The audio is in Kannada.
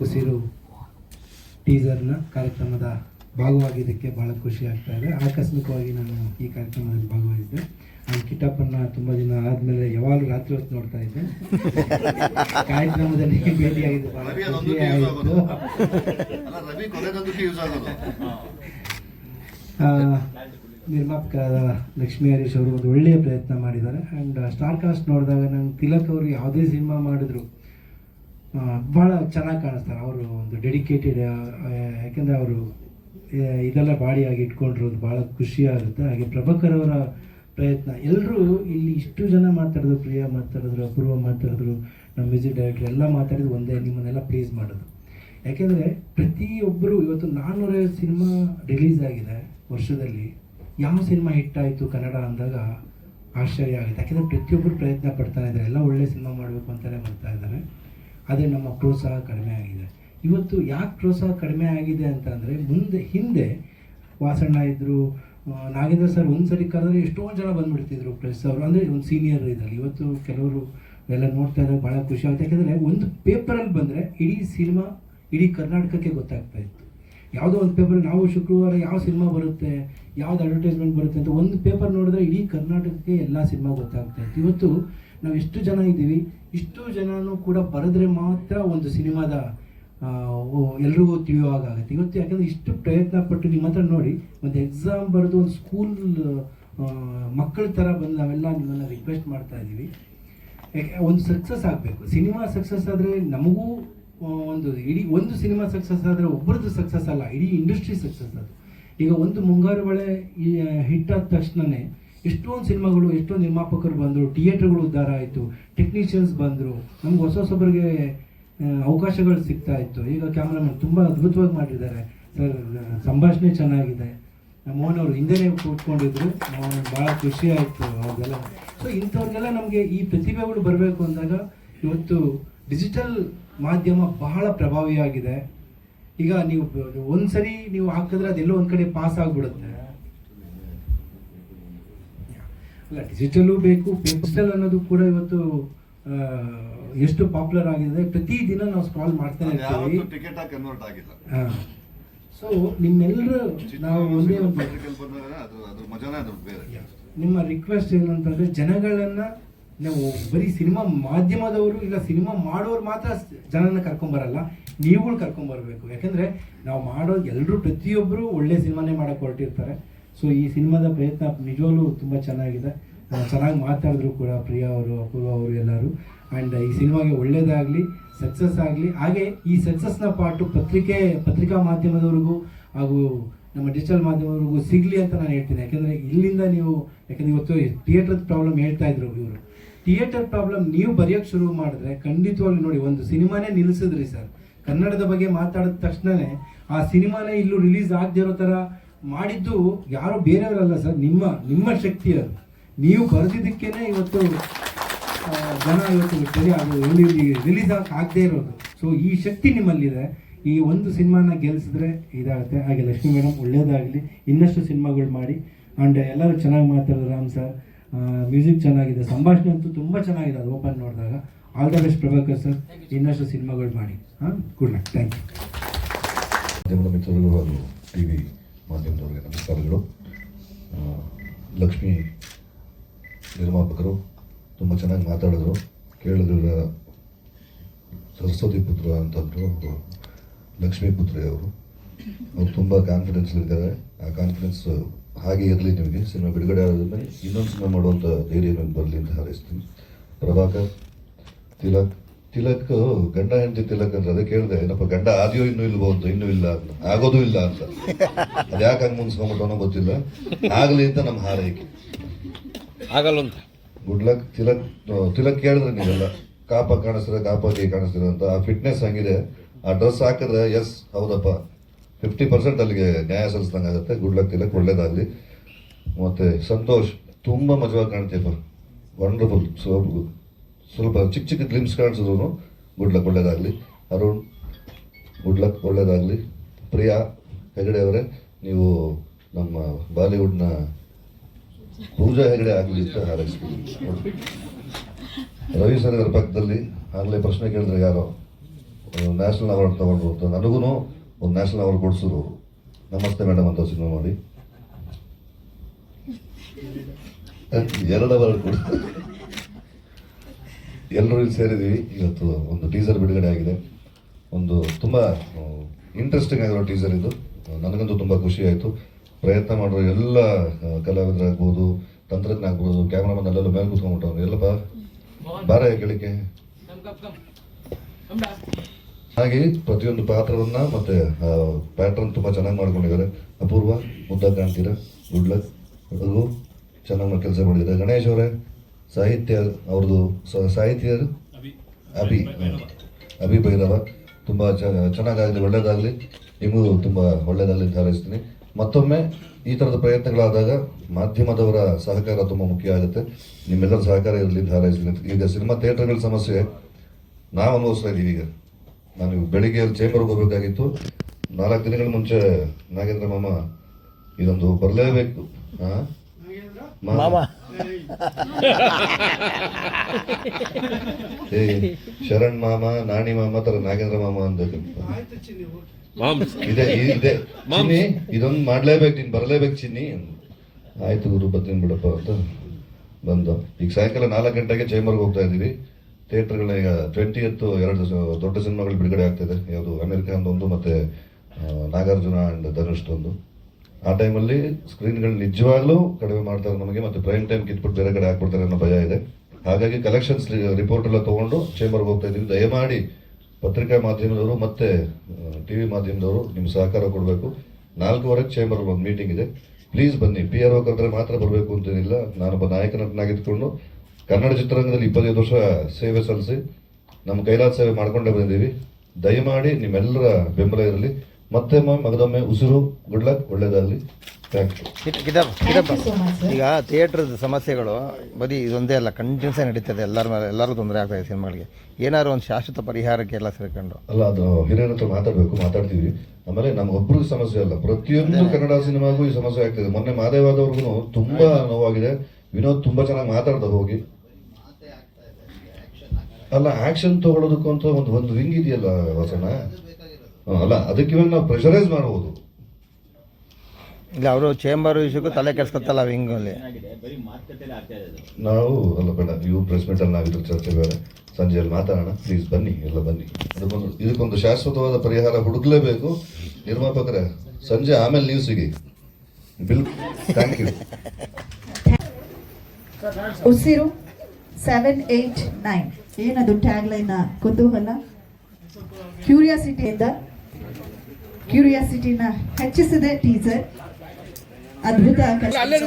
ಉಸಿರು ಟೀಸರ್ನ ಕಾರ್ಯಕ್ರಮದ ಭಾಗವಾಗಿದ್ದಕ್ಕೆ ಭಾಳ ಖುಷಿ ಆಗ್ತಾ ಇದೆ. ಆಕಸ್ಮಿಕವಾಗಿ ನಾನು ಈ ಕಾರ್ಯಕ್ರಮದಲ್ಲಿ ಭಾಗವಹಿಸಿದೆ. ನಾನು ಕಿಟ್ಟಪ್ಪನ್ನ ತುಂಬ ದಿನ ಆದಮೇಲೆ ಯಾವಾಗಲೂ ರಾತ್ರಿ ಹೊತ್ತು ನೋಡ್ತಾ ಇದ್ದೆ. ಕಾರ್ಯಕ್ರಮದಲ್ಲಿ ಭೇಟಿಯಾಗಿದ್ದು ಆ, ನಿರ್ಮಾಪಕರಾದ ಲಕ್ಷ್ಮೀ ಹರೀಶ್ ಅವರು ಒಂದು ಒಳ್ಳೆಯ ಪ್ರಯತ್ನ ಮಾಡಿದ್ದಾರೆ. ಆ್ಯಂಡ್ ಸ್ಟಾರ್ ಕಾಸ್ಟ್ ನೋಡಿದಾಗ ನಂಗೆ ತಿಲಕ್ ಅವರು ಯಾವುದೇ ಸಿನಿಮಾ ಮಾಡಿದ್ರು ಭಾಳ ಚೆನ್ನಾಗಿ ಕಾಣಿಸ್ತಾರೆ. ಅವರು ಒಂದು ಡೆಡಿಕೇಟೆಡ್ ಯಾಕೆಂದರೆ ಅವರು ಇದೆಲ್ಲ ಬಾಡಿಯಾಗಿ ಇಟ್ಕೊಂಡಿರೋದು ಭಾಳ ಖುಷಿ ಆಗುತ್ತೆ ಹಾಗೆ ಪ್ರಭಾಕರ್ ಅವರ ಪ್ರಯತ್ನ ಎಲ್ಲರೂ ಇಲ್ಲಿ ಇಷ್ಟು ಜನ ಮಾತಾಡಿದ್ರು, ಪ್ರಿಯಾ ಮಾತಾಡಿದ್ರು, ಅಪೂರ್ವ ಮಾತಾಡಿದ್ರು, ನಮ್ಮ ಮ್ಯೂಸಿಕ್ ಡೈರೆಕ್ಟರ್ ಎಲ್ಲ ಮಾತಾಡಿದ್ರು, ಒಂದೇ ನಿಮ್ಮನ್ನೆಲ್ಲ ಪ್ಲೀಸ್ ಮಾಡೋದು. ಯಾಕೆಂದರೆ ಪ್ರತಿಯೊಬ್ಬರು ಇವತ್ತು ನಾನ್ನೂರೈವತ್ತು ಸಿನಿಮಾ ರಿಲೀಸ್ ಆಗಿದೆ ವರ್ಷದಲ್ಲಿ. ಯಾವ ಸಿನಿಮಾ ಹಿಟ್ಟಾಯಿತು ಕನ್ನಡ ಅಂದಾಗ ಆಶ್ಚರ್ಯ ಆಗುತ್ತೆ. ಯಾಕೆಂದರೆ ಪ್ರತಿಯೊಬ್ಬರು ಪ್ರಯತ್ನ ಪಡ್ತಾ ಇದ್ದಾರೆ. ಎಲ್ಲ ಒಳ್ಳೆ ಸಿನಿಮಾ ಮಾಡಬೇಕು ಅಂತಲೇ ಮಾಡ್ತಾ ಇದ್ದಾರೆ. ಆದರೆ ನಮ್ಮ ಪ್ರೋತ್ಸಾಹ ಕಡಿಮೆ ಆಗಿದೆ. ಇವತ್ತು ಯಾಕೆ ಪ್ರೋತ್ಸಾಹ ಕಡಿಮೆ ಆಗಿದೆ ಅಂತ ಅಂದರೆ, ಮುಂದೆ, ಹಿಂದೆ ವಾಸಣ್ಣ ಇದ್ದರು ನಾಗೇಂದ್ರ ಸರ್ ಒಂದು ಸರಿ ಕರೆದ್ರೆ ಎಷ್ಟೊಂದು ಜನ ಬಂದುಬಿಡ್ತಿದ್ರು ಪ್ರೆಸ್ ಅವರು. ಅಂದರೆ ಒಂದು ಸೀನಿಯರ್ ಇದ್ದಾರೆ ಇವತ್ತು ಕೆಲವರು ಎಲ್ಲ ನೋಡ್ತಾ ಇದ್ದಾರೆ ಭಾಳ ಖುಷಿ ಆಗುತ್ತೆ. ಯಾಕೆಂದರೆ ಒಂದು ಪೇಪರಲ್ಲಿ ಬಂದರೆ ಇಡೀ ಸಿನಿಮಾ ಇಡೀ ಕರ್ನಾಟಕಕ್ಕೆ ಗೊತ್ತಾಗ್ತಾ ಇತ್ತು. ಯಾವುದೋ ಒಂದು ಪೇಪರ್ ನಾವು ಶುಕ್ರವಾರ ಯಾವ ಸಿನಿಮಾ ಬರುತ್ತೆ, ಯಾವ್ದು ಅಡ್ವರ್ಟೈಸ್ಮೆಂಟ್ ಬರುತ್ತೆ ಅಂತ ಒಂದು ಪೇಪರ್ ನೋಡಿದ್ರೆ ಇಡೀ ಕರ್ನಾಟಕಕ್ಕೆ ಎಲ್ಲ ಸಿನಿಮಾ ಗೊತ್ತಾಗ್ತಾ ಇತ್ತು ಇವತ್ತು ನಾವು ಎಷ್ಟು ಜನ ಇದ್ದೀವಿ, ಇಷ್ಟು ಜನನೂ ಕೂಡ ಬರೆದ್ರೆ ಮಾತ್ರ ಒಂದು ಸಿನಿಮಾದ ಎಲ್ರಿಗೂ ತಿಳಿಯುವಾಗುತ್ತೆ ಇವತ್ತು ಯಾಕಂದರೆ ಇಷ್ಟು ಪ್ರಯತ್ನ ಪಟ್ಟು ನಿಮ್ಮ ಹತ್ರ ನೋಡಿ, ಒಂದು ಎಕ್ಸಾಮ್ ಬರೆದು ಒಂದು ಸ್ಕೂಲ್ ಮಕ್ಕಳ ಥರ ಬಂದು ನಾವೆಲ್ಲ ನಿಮ್ಮನ್ನು ರಿಕ್ವೆಸ್ಟ್ ಮಾಡ್ತಾ ಇದ್ದೀವಿ. ಒಂದು ಸಕ್ಸಸ್ ಆಗಬೇಕು. ಸಿನಿಮಾ ಸಕ್ಸಸ್ ಆದರೆ ನಮಗೂ ಒಂದು ಇಡೀ ಒಂದು ಸಿನಿಮಾ ಸಕ್ಸಸ್ ಆದರೆ ಒಬ್ಬರದ್ದು ಸಕ್ಸಸ್ ಅಲ್ಲ, ಇಡೀ ಇಂಡಸ್ಟ್ರಿ ಸಕ್ಸಸ್ ಅದು. ಈಗ ಒಂದು ಮುಂಗಾರು ಮಳೆ ಹಿಟ್ ಆದ ತಕ್ಷಣವೇ ಎಷ್ಟೊಂದು ಸಿನಿಮಾಗಳು, ಎಷ್ಟೊಂದು ನಿರ್ಮಾಪಕರು ಬಂದರು ಥಿಯೇಟ್ರ್ಗಳು ಉದ್ದಾರ ಆಯಿತು ಟೆಕ್ನಿಷಿಯನ್ಸ್ ಬಂದರು, ನಮ್ಗೆ ಹೊಸ ಹೊಸಬರಿಗೆ ಅವಕಾಶಗಳು ಸಿಗ್ತಾ ಇತ್ತು. ಈಗ ಕ್ಯಾಮ್ರಾಮನ್ ತುಂಬ ಅದ್ಭುತವಾಗಿ ಮಾಡಿದ್ದಾರೆ. ಸರ್ ಸಂಭಾಷಣೆ ಚೆನ್ನಾಗಿದೆ. ಮೋಹನ್ ಅವರು ಹಿಂದೆನೇ ಕೂತ್ಕೊಂಡಿದ್ರು. ಭಾಳ ಖುಷಿ ಆಯಿತು ಅವ್ರಿಗೆಲ್ಲ. ಸೊ ಇಂಥವ್ರಿಗೆಲ್ಲ ನಮಗೆ ಈ ಪ್ರತಿಭೆಗಳು ಬರಬೇಕು ಅಂದಾಗ ಇವತ್ತು ಡಿಜಿಟಲ್ ಮಾಧ್ಯಮ ಬಹಳ ಪ್ರಭಾವಿಯಾಗಿದೆ. ಈಗ ನೀವು ಒಂದ್ಸರಿ ನೀವು ಹಾಕಿದ್ರೆ ಅದೆಲ್ಲೋ ಒಂದು ಕಡೆ ಪಾಸ್ ಆಗ್ಬಿಡುತ್ತೆ. ಅಲ್ಲ ಡಿಜಿಟಲು ಬೇಕು ಪೆನ್ಸಿಲ್ ಅನ್ನೋದು ಕೂಡ ಇವತ್ತು ಎಷ್ಟು ಪಾಪ್ಯುಲರ್ ಆಗಿದೆ. ಪ್ರತಿ ದಿನ ನಾವು ಸ್ಕ್ರಾಲ್ ಮಾಡ್ತಾನೆ ಇರ್ತೀವಿ. ಸೊ ನಿಮ್ಮೆಲ್ಲರೂ ನಾವು ಒಂದೇ ಒಂದು ನಿಮ್ಮ ರಿಕ್ವೆಸ್ಟ್ ಏನಂತಂದ್ರೆ ಜನಗಳನ್ನ ನಾವು ಬರೀ ಸಿನಿಮಾ ಮಾಧ್ಯಮದವರು ಇಲ್ಲ ಸಿನಿಮಾ ಮಾಡೋರು ಮಾತ್ರ ಜನನ ಕರ್ಕೊಂಬರಲ್ಲ, ನೀವುಗಳು ಕರ್ಕೊಂಬರ್ಬೇಕು. ಯಾಕಂದ್ರೆ ನಾವು ಮಾಡೋ ಎಲ್ಲರೂ ಪ್ರತಿಯೊಬ್ಬರು ಒಳ್ಳೆ ಸಿನಿಮಾನೇ ಮಾಡೋಕ್ಕೆ ಹೊರಟಿರ್ತಾರೆ. ಸೊ ಈ ಸಿನಿಮಾದ ಪ್ರಯತ್ನ ನಿಜವಾಗ್ಲೂ ತುಂಬ ಚೆನ್ನಾಗಿದೆ. ಚೆನ್ನಾಗಿ ಮಾತಾಡಿದ್ರು ಕೂಡ ಪ್ರಿಯಾ ಅವರು, ಅಪೂರ್ವ ಅವರು ಎಲ್ಲರೂ. ಆ್ಯಂಡ್ ಈ ಸಿನಿಮಾಗೆ ಒಳ್ಳೇದಾಗಲಿ ಸಕ್ಸಸ್ ಆಗಲಿ, ಹಾಗೆ ಈ ಸಕ್ಸಸ್ನ ಪಾಟು ಪತ್ರಿಕೆ, ಪತ್ರಿಕಾ ಮಾಧ್ಯಮದವ್ರಿಗೂ ಹಾಗೂ ನಮ್ಮ ಡಿಜಿಟಲ್ ಮಾಧ್ಯಮದವ್ರಿಗೂ ಸಿಗಲಿ ಅಂತ ನಾನು ಹೇಳ್ತೀನಿ. ಯಾಕೆಂದರೆ ಇಲ್ಲಿಂದ ನೀವು, ಯಾಕಂದ್ರೆ ಇವತ್ತು ಥಿಯೇಟರ್ ಪ್ರಾಬ್ಲಮ್ ಹೇಳ್ತಾ ಇದ್ರು ಇವರು. ಥಿಯೇಟರ್ ಪ್ರಾಬ್ಲಮ್ ನೀವು ಬರೆಯೋಕ್ಕೆ ಶುರು ಮಾಡಿದ್ರೆ ಖಂಡಿತವಾಗ್ಲೂ ನೋಡಿ, ಒಂದು ಸಿನಿಮಾನೇ ನಿಲ್ಲಿಸಿದ್ರಿ ಸರ್. ಕನ್ನಡದ ಬಗ್ಗೆ ಮಾತಾಡಿದ ತಕ್ಷಣವೇ ಆ ಸಿನಿಮಾನೇ ಇಲ್ಲೂ ರಿಲೀಸ್ ಆಗದೆ ಇರೋ ಥರ ಮಾಡಿದ್ದು ಯಾರೋ ಬೇರೆಯವರಲ್ಲ ಸರ್, ನಿಮ್ಮ ನಿಮ್ಮ ಶಕ್ತಿ ಅದು. ನೀವು ಬರೆದಿದ್ದಕ್ಕೇನೆ ಇವತ್ತು ಜನ ಇವತ್ತು ಸರಿ ಅದು ರಿಲೀಸ್ ಆಗದೇ ಇರೋದು. ಸೊ ಈ ಶಕ್ತಿ ನಿಮ್ಮಲ್ಲಿದೆ. ಈ ಒಂದು ಸಿನಿಮಾನ ಗೆಲ್ಲಿಸಿದ್ರೆ ಇದಾಗುತ್ತೆ. ಹಾಗೆ ಲಕ್ಷ್ಮೀ ಮೇಡಮ್ ಒಳ್ಳೇದಾಗಲಿ. ಇನ್ನಷ್ಟು ಸಿನಿಮಾಗಳು ಮಾಡಿ. ಆ್ಯಂಡ್ ಎಲ್ಲರೂ ಚೆನ್ನಾಗಿ ಮಾತಾಡಿದ್ರು ರಾಮ್ ಸರ್. ಮ್ಯೂಸಿಕ್ ಚೆನ್ನಾಗಿದೆ. ಸಂಭಾಷಣೆ ಅಂತೂ ತುಂಬ ಚೆನ್ನಾಗಿದೆ ಅದು ಓಪನ್ ನೋಡಿದಾಗ. All the best Prabhakar sir ಇನ್ನಷ್ಟು ಸಿನಿಮಾಗಳು ಮಾಡಿ. ಹಾಂ ಗುಡ್ ನೈಟ್ ಥ್ಯಾಂಕ್ ಯು ಮಾಧ್ಯಮದ ಮಿತ್ರರಿಗೂ ಹಾಗೂ ಟಿ ವಿ ಮಾಧ್ಯಮದವರಿಗೆ ನಮಸ್ಕಾರಗಳು. ಲಕ್ಷ್ಮಿ ನಿರ್ಮಾಪಕರು ತುಂಬ ಚೆನ್ನಾಗಿ ಮಾತಾಡಿದ್ರು. ಕೇಳಿದ್ರ ಸರಸ್ವತಿ ಪುತ್ರ ಅಂತಂದರು ಅವರು ಲಕ್ಷ್ಮೀ ಪುತ್ರಿ ಅವರು. ಅವ್ರು ತುಂಬ ಕಾನ್ಫಿಡೆನ್ಸ್ ಇದ್ದಾರೆ ಆ ಕಾನ್ಫಿಡೆನ್ಸ್ ಹಾಗೆ ಇರಲಿ ನಿಮಗೆ ಸಿನಿಮಾ ಬಿಡುಗಡೆ ಆದಮೇಲೆ ಇನ್ನೊಂದು ಸಿನಿಮಾ ಮಾಡುವಂಥ ಧೈರ್ಯ ನಿಮಗೆ ಬರಲಿ ಅಂತ ಹಾರೈಸ್ತೀನಿ. ಪ್ರಭಾಕರ್ ತಿಲಕ್. ತಿಲಕ್ ಗಂಡ ಹೆಂಡತಿ ತಿಲಕ್ ಅಂತ ಅದೇ ಕೇಳಿದೆ ಏನಪ್ಪ ಗಂಡ ಆದಿಯೋ ಇನ್ನೂ ಇಲ್ವೋ ಅಂತ ಇನ್ನೂ ಇಲ್ಲ ಅಂತ ಆಗೋದು ಇಲ್ಲ ಅಂತ. ಅದ್ಯಾಕೆ ಹಂಗೆ ಮುನ್ಸ್ಕೊಂಬಿಟ್ಟವನೋ ಗೊತ್ತಿಲ್ಲ. ಆಗಲಿ ಅಂತ ನಮ್ಮ ಹಾರೈಕೆ. ಆಗಲ್ಲ ಅಂತ. ಗುಡ್ ಲಕ್ ತಿಲಕ್ ತಿಲಕ್ ಕೇಳಿದ್ರೆ ನೀವೆಲ್ಲ ಕಾಪ ಕಾಣಿಸ್ತೀರ ಕಾಪಾಗಿ ಕಾಣಿಸ್ತೀರ ಅಂತ ಆ ಫಿಟ್ನೆಸ್ ಹಂಗಿದೆ. ಆ ಡ್ರೆಸ್ ಹಾಕಿದ್ರೆ ಎಸ್ ಹೌದಪ್ಪ. ಫಿಫ್ಟಿ ಪರ್ಸೆಂಟ್ ಅಲ್ಲಿಗೆ ನ್ಯಾಯ ಸಲ್ಲಿಸ್ದಂಗೆ ಆಗುತ್ತೆ. ಗುಡ್ ಲಕ್ ತಿಲಕ್, ಒಳ್ಳೇದಾಗಲಿ. ಮತ್ತೆ ಸಂತೋಷ್, ತುಂಬ ಮಜವಾಗಿ ಕಾಣ್ತೀಯಪ್ಪ ವಂಡರ್ಫುಲ್ ಸ್ವಲ್ಪ ಸ್ವಲ್ಪ ಚಿಕ್ಕ ಚಿಕ್ಕ ಗ್ಲಿಮ್ಸ್ ಕಾಣಿಸಿದ್ರು ಗುಡ್ ಲಕ್ ಒಳ್ಳೇದಾಗಲಿ. ಅರುಣ್ ಗುಡ್ ಲಕ್ ಒಳ್ಳೇದಾಗಲಿ. ಪ್ರಿಯಾ, ಹೆಗಡೆ ಅವರೇ, ನೀವು ನಮ್ಮ ಬಾಲಿವುಡ್ನ ಪೂಜಾ ಹೆಗಡೆ ಆಗಲಿ ಅಂತ ಹಾರೈಸ್ತೀನಿ ರವಿ ಸರ್ ಅವರ ಪಕ್ಕದಲ್ಲಿ, ಆಗಲೇ ಪ್ರಶ್ನೆ ಕೇಳಿದ್ರೆ ಯಾರೋ ನ್ಯಾಷನಲ್ ಅವಾರ್ಡ್ ತಗೊಂಡ್ರು ಅಂತ. ನನಗೂ ಒಂದು ನ್ಯಾಷನಲ್ ಅವಾರ್ಡ್ ಕೊಡಿಸಿದ್ರು ನಮಸ್ತೆ ಮೇಡಮ್ ಅಂತ ಸಿನಿಮಾ ಮಾಡಿ. ಎರಡು ಅವಾರ್ಡ್ ಕೊಡಿಸಿದ್ರು ಎಲ್ಲರೂ ಇಲ್ಲಿ ಸೇರಿದ್ದೀವಿ. ಇವತ್ತು ಒಂದು ಟೀಸರ್ ಬಿಡುಗಡೆ ಆಗಿದೆ. ಒಂದು ತುಂಬ ಇಂಟ್ರೆಸ್ಟಿಂಗ್ ಆಗಿರೋ ಟೀಸರ್ ಇದು. ನನಗಂತೂ ತುಂಬ ಖುಷಿ ಆಯಿತು. ಪ್ರಯತ್ನ ಮಾಡಿರೋ ಎಲ್ಲ ಕಲಾವಿದರಾಗ್ಬೋದು ತಂತ್ರಜ್ಞ ಆಗ್ಬೋದು ಕ್ಯಾಮ್ರಾಮನ್ ಅಲ್ಲೆಲ್ಲ ಮೇಲೆ ಕೂತ್ಕೊಂಡ್ಬಿಟ್ಟವ್ರು. ಎಲ್ಲಪ್ಪ, ಬಾರ ಕೇಳಿಕೆ ಹಾಗೆ ಪ್ರತಿಯೊಂದು ಪಾತ್ರವನ್ನ ಮತ್ತೆ ಪ್ಯಾಟರ್ನ್ ತುಂಬಾ ಚೆನ್ನಾಗಿ ಮಾಡ್ಕೊಂಡಿದ್ದಾರೆ. ಅಪೂರ್ವ ಮುದ್ದಾಗ ಕಾಣ್ತೀರಾ ಗುಡ್ ಲಕ್ ಅದು ಚೆನ್ನಾಗಿ ಕೆಲಸ ಮಾಡಿದ್ದಾರೆ. ಗಣೇಶ್ ಅವರೇ ಸಾಹಿತ್ಯ ಅವ್ರದ್ದು ಸಾಹಿತ್ಯ ಅಭಿ. ಅಭಿ. ಭೈರವ. ತುಂಬ ಚೆನ್ನಾಗಾಗಲಿ ಒಳ್ಳೇದಾಗಲಿ. ನಿಮಗೂ ತುಂಬ ಒಳ್ಳೇದಾಗಲಿ ಅಂತ ಹಾರೈಸ್ತೀನಿ. ಮತ್ತೊಮ್ಮೆ ಈ ಥರದ ಪ್ರಯತ್ನಗಳಾದಾಗ ಮಾಧ್ಯಮದವರ ಸಹಕಾರ ತುಂಬ ಮುಖ್ಯ ಆಗುತ್ತೆ. ನಿಮ್ಮೆಲ್ಲರ ಸಹಕಾರ ಇರಲಿ ಅಂತ ಹಾರೈಸ್ತೀನಿ. ಈಗ ಸಿನಿಮಾ ಥಿಯೇಟರ್ಗಳ ಸಮಸ್ಯೆ ನಾವು ಅನುಭವಿಸ್ತಾ ಇದ್ದೀವಿ ಈಗ. ನಾನು ಬೆಳಿಗ್ಗೆ ಚೇಂಬರ್ಗೆ ಹೋಗ್ಬೇಕಾಗಿತ್ತು. ನಾಲ್ಕು ದಿನಗಳ ಮುಂಚೆ ನಾಗೇಂದ್ರ ಮಾಮ ಇದೊಂದು ಬರಲೇಬೇಕು. ಹಾ? ಮಾಮ. ಏ ಶರಣ್ ಮಾಮ ನಾಣಿ ಮಾಮ ತರ ನಾಗೇಂದ್ರ ಮಾಮ ಅಂತ ಮಾಮ್ಸ್ ಇದೆ ಇದೆ. ಚಿನ್ನಿ ಇದೊಂದು ಮಾಡ್ಲೇಬೇಕು ನೀನ್ ಬರ್ಲೇಬೇಕು ಚಿನ್ನಿ. ಆಯ್ತು ಗುರು ಬರ್ತೀನಿ ಬಿಡಪ್ಪ ಅಂತ ಬಂದು. ಈಗ ಸಾಯಂಕಾಲ ನಾಲ್ಕು ಗಂಟೆಗೆ ಚೇಂಬರ್ಗೆ ಹೋಗ್ತಾ ಇದ್ದೀವಿ. ಥಿಯೇಟರ್ಗಳ ಈಗ ಟ್ವೆಂಟಿ ಎತ್ತು ಎರಡು ದೊಡ್ಡ ಸಿನಿಮಾಗಳು ಬಿಡುಗಡೆ ಆಗ್ತಿದೆ. ಯಾವುದು ಅಮೆರಿಕನ್ ಒಂದು ಮತ್ತೆ ನಾಗಾರ್ಜುನ ಅಂಡ್ ಧನುಷ್ ಒಂದು ಆ ಟೈಮಲ್ಲಿ ಸ್ಕ್ರೀನ್ಗಳು ನಿಜವಾಗ್ಲೂ ಕಡಿಮೆ ಮಾಡ್ತಾರೆ ನಮಗೆ ಮತ್ತೆ ಪ್ರೈಮ್ ಟೈಮ್ ಕಿತ್ಬಿಟ್ಟು ಬೇರೆ ಕಡೆ ಹಾಕ್ಬಿಡ್ತಾರೆ ಅನ್ನೋ ಭಯ ಇದೆ. ಹಾಗಾಗಿ ಕಲೆಕ್ಷನ್ಸ್ ರಿಪೋರ್ಟ್ ಎಲ್ಲ ತಗೊಂಡು ಚೇಂಬರ್ಗೆ ಹೋಗ್ತಾ ಇದ್ದೀವಿ. ದಯಮಾಡಿ ಪತ್ರಿಕಾ ಮಾಧ್ಯಮದವರು ಮತ್ತೆ ಟಿವಿ ಮಾಧ್ಯಮದವರು ನಿಮ್ಮ ಸಹಕಾರ ಕೊಡಬೇಕು. ನಾಲ್ಕೂವರೆಗೆ ಚೇಂಬರ್ ಒಂದು ಮೀಟಿಂಗ್ ಇದೆ. ಪ್ಲೀಸ್ ಬನ್ನಿ. ಪಿ ಆರ್ ಕರೆದ್ರೆ ಮಾತ್ರ ಬರಬೇಕು ಅಂತೇನಿಲ್ಲ. ನಾನೊಬ್ಬ ನಾಯಕ ನಟನಾಗಿದ್ಕೊಂಡು ಕನ್ನಡ ಚಿತ್ರರಂಗದಲ್ಲಿ ಇಪ್ಪತ್ತೈದು ವರ್ಷ ಸೇವೆ ಸಲ್ಲಿಸಿ ನಮ್ಮ ಕೈಲಾದ ಸೇವೆ ಮಾಡ್ಕೊಂಡೇ ಬಂದಿದ್ದೀವಿ. ದಯಮಾಡಿ ನಿಮ್ಮೆಲ್ಲರ ಬೆಂಬಲ ಇರಲಿ. ಮತ್ತೆ ಮಗದೊಮ್ಮೆ ಉಸಿರು ಗುಡ್ ಲಕ್ ಒಳ್ಳೇದಾಗಲಿ. ಈಗ ಥಿಯೇಟ್ರದ ಸಮಸ್ಯೆಗಳು ಬರೀ ಇದೊಂದೇ ಅಲ್ಲ ಕಂಟಿನ್ಯೂಸ್ ನಡೀತದೆ. ಎಲ್ಲರ ಮೇಲೆ ಎಲ್ಲರೂ ತೊಂದರೆ ಆಗ್ತಾ ಇದೆ ಸಿನಿಮಾಗಳಿಗೆ. ಏನಾದ್ರು ಒಂದು ಶಾಶ್ವತ ಪರಿಹಾರಕ್ಕೆ ಎಲ್ಲ ಸೇರ್ಕೊಂಡು. ಅಲ್ಲ ಅದು ಹಿರಿಯರ ಹತ್ರ ಮಾತಾಡಬೇಕು ಮಾತಾಡ್ತೀವಿ. ಆಮೇಲೆ ನಮ್ಗೊಬ್ರಿಗೆ ಸಮಸ್ಯೆ ಅಲ್ಲ. ಪ್ರತಿಯೊಂದು ಕನ್ನಡ ಸಿನಿಮಾಗೂ ಈ ಸಮಸ್ಯೆ ಆಗ್ತಿದೆ ಮೊನ್ನೆ ಮಾದೇವಾದವ್ರಿಗೂ ತುಂಬಾ ನೋವಾಗಿದೆ. ವಿನೋದ್ ತುಂಬಾ ಚೆನ್ನಾಗಿ ಮಾತಾಡ್ದ ಹೋಗಿ. ಅಲ್ಲ ಆಕ್ಷನ್ ತಗೊಳ್ಳೋದಕ್ಕೂ ಅಂತ ಒಂದು ಒಂದು ವಿಂಗ್ ಇದೆಯಲ್ಲ ವಸನ ಅಲ್ಲ ಅದಕ್ಕೆ ಇವಾಗ ನಾವು ಪ್ರೆಷರೈಸ್ ಮಾಡ್ಬೋದು. ಇಲ್ಲ ಅವರು ಚೇಂಬರ್ ವಿಷಯಕ್ಕೂ ತಲೆ ಕೆಡ್ಸ್ಕೊತಲ್ಲ ವಿಂಗಲ್ಲಿ ನಾವು ಅಲ್ಲ ಬೇಡ ನೀವು ಪ್ರೆಸ್ ಮೀಟ್ ಅಲ್ಲಿ ನಾವಿದ್ರ ಚರ್ಚೆ ಬೇರೆ ಸಂಜೆಯಲ್ಲಿ ಮಾತಾಡೋಣ. ಪ್ಲೀಸ್ ಬನ್ನಿ ಎಲ್ಲ ಬನ್ನಿ. ಅದಕ್ಕೊಂದು ಇದಕ್ಕೊಂದು ಶಾಶ್ವತವಾದ ಪರಿಹಾರ ಹುಡುಕ್ಲೇಬೇಕು. ನಿರ್ಮಾಪಕರೇ ಸಂಜೆ ಆಮೇಲೆ ನೀವು ಸಿಗಿ. ಬಿಲ್ ಥ್ಯಾಂಕ್ ಯು ಉಸಿರು ಸೆವೆನ್ ಏಟ್ ನೈನ್ ಏನದು ಟ್ಯಾಗ್ ಲೈನ್ ಕುತೂಹಲ? ಕ್ಯೂರಿಯಾಸಿಟಿಯಿಂದ ಕ್ಯೂರಿಯಾಸಿಟಿನ ಹೆಚ್ಚಿಸಿದೆ ಟೀಸರ್ ಅದ್ಭುತ ಅಲ್ಲೇ